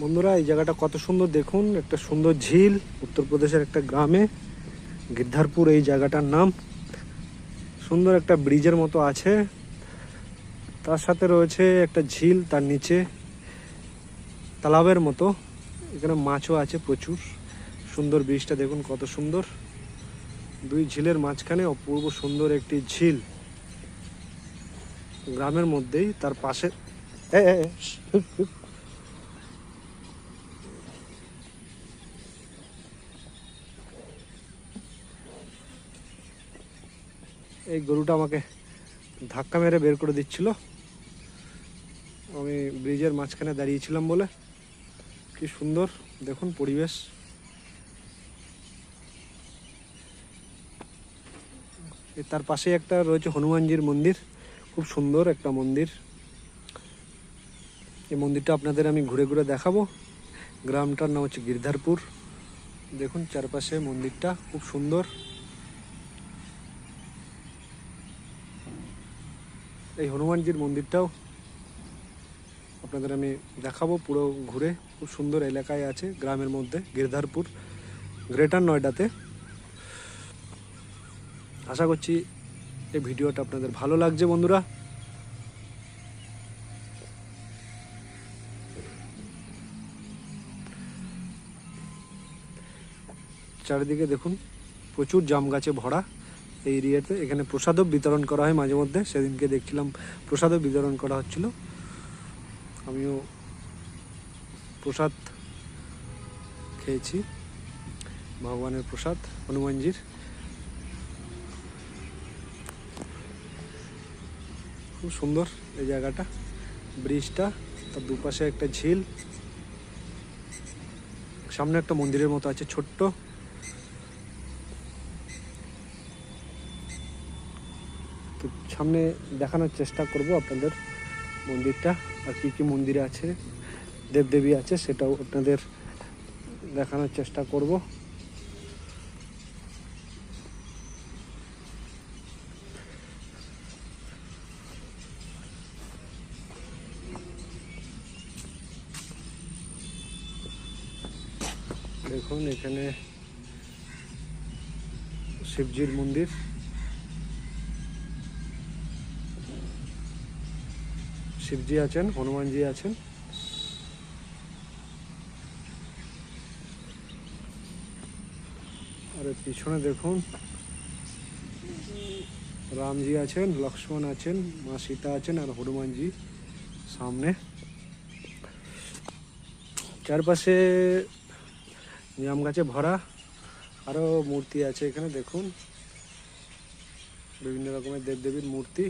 বন্ধুরা এই জায়গাটা কত সুন্দর দেখুন। একটা সুন্দর ঝিল উত্তরপ্রদেশের একটা গ্রামে। গিদ্ধারপুর এই জায়গাটার নাম। সুন্দর একটা ব্রিজের মতো আছে। তার সাথে রয়েছে একটা ঝিল তার নিচে। তালাবের মতো। এখানে মাছও আছে প্রচুর। সুন্দর ব্রিজটা দেখুন কত সুন্দর। দুই ঝিলের মাঝখানে অপূর্ব সুন্দর একটি ঝিল। গ্রামের মধ্যেই তার পাশে এ, এই গরুটা আমাকে ধাক্কা মেরে বের করে দিচ্ছিল। আমি ব্রিজের মাঝখানে দাঁড়িয়েছিলাম বলে। কি সুন্দর, দেখুন পরিবেশ। তার পাশে একটা রয়েছে হনুমানজির মন্দির। খুব সুন্দর একটা মন্দির। এই মন্দিরটা আপনাদের আমি ঘুরে ঘুরে দেখাবো। গ্রামটার নাম হচ্ছে গিরধারপুর। দেখুন চারপাশে মন্দিরটা, খুব সুন্দর। এই হনুমানজির মন্দিরটাও আপনাদের আমি দেখাবো পুরো ঘুরে। খুব সুন্দর এলাকায় আছে, গ্রামের মধ্যে, গিরধারপুর, গ্রেটার নয়ডাতে। আশা করছি এই ভিডিওটা আপনাদের ভালো লাগছে বন্ধুরা। চারিদিকে দেখুন, প্রচুর জাম গাছে ভরা। এই এরিয়াতে। এখানে প্রসাদও বিতরণ করা হয় মাঝে মধ্যে। সেদিনকে দেখছিলাম প্রসাদও বিতরণ করা হচ্ছিল। আমিও প্রসাদ খেয়েছি। ভগবানের প্রসাদ, হনুমানজির। খুব সুন্দর এই জায়গাটা। ব্রিজটা, তার দুপাশে একটা ঝিল। সামনে একটা মন্দিরের মতো আছে, ছোট্ট। সামনে দেখানোর চেষ্টা করব আপনাদের মন্দিরটা আর কী কী মন্দিরে আছে, দেবদেবী আছে সেটাও আপনাদের দেখানোর চেষ্টা করব। দেখুন এখানে শিবজির মন্দির। শিবজি আছেন, হনুমানজি আছেন। আর পিছনে দেখুন, রামজি আছেন, লক্ষ্মণ আছেন, মা সীতা আছেন আর হনুমানজি সামনে। চারপাশে জাম গাছে ভরা আরও মূর্তি আছে এখানে, দেখুন। বিভিন্ন রকমের দেবদেবীর মূর্তি।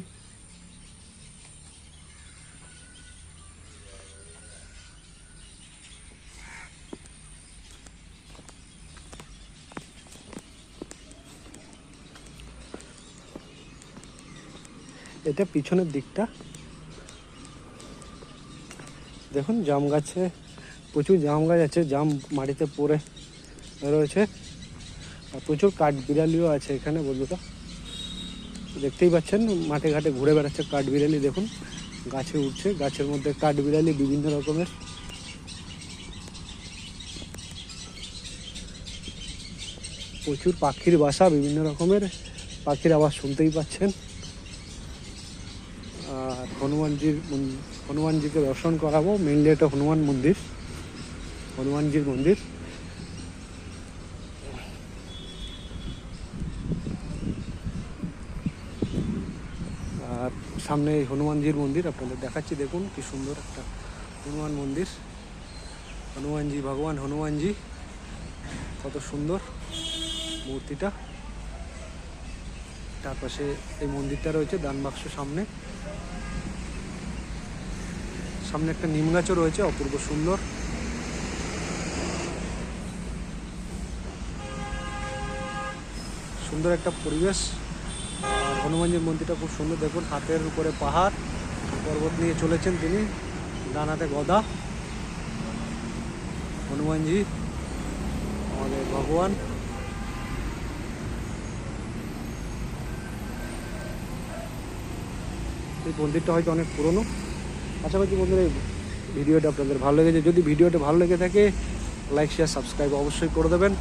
এটা পিছনের দিকটা। দেখুন, জাম গাছে, প্রচুর জাম গাছ আছে, জাম মাটিতে পড়ে রয়েছে। আর প্রচুর কাঠ বিড়ালিও আছে এখানে, বন্ধুরা। দেখতেই পাচ্ছেন, মাঠে ঘাটে ঘুরে বেড়াচ্ছে কাঠ বিড়ালি, দেখুন। গাছে উঠছে, গাছের মধ্যে কাঠ বিড়ালি বিভিন্ন রকমের। প্রচুর পাখির বাসা, বিভিন্ন রকমের পাখির আওয়াজ শুনতেই পাচ্ছেন। হনুমানজির হনুমানজিকে দর্শন করাবো। মেনলি এটা হনুমান মন্দির। হনুমানজির মন্দির। আর সামনে হনুমানজির মন্দির, আপনাদের দেখাচ্ছি, দেখুন কি সুন্দর একটা হনুমান মন্দির। হনুমানজি, ভগবান হনুমানজি, কত সুন্দর মূর্তিটা। তার পাশে এই মন্দিরটা রয়েছে, দান বাক্স সামনে। সামনে একটা নিম গাছও রয়েছে, অপূর্ব সুন্দর। সুন্দর একটা পরিবেশ। আর হনুমানজির মন্দিরটা খুব সুন্দর, দেখুন, হাতের উপরে পাহাড়, পর্বত নিয়ে চলেছেন তিনি, ডান হাতে গদা। হনুমানজি, আমাদের ভগবান। এই মন্দিরটা হয়তো অনেক পুরনো। আশা করছি বন্ধুরা ভিডিওটা আপনাদের ভালো লেগেছে। যদি ভিডিওটা ভালো লেগে থাকে লাইক শেয়ার সাবস্ক্রাইব অবশ্যই করে দেবেন।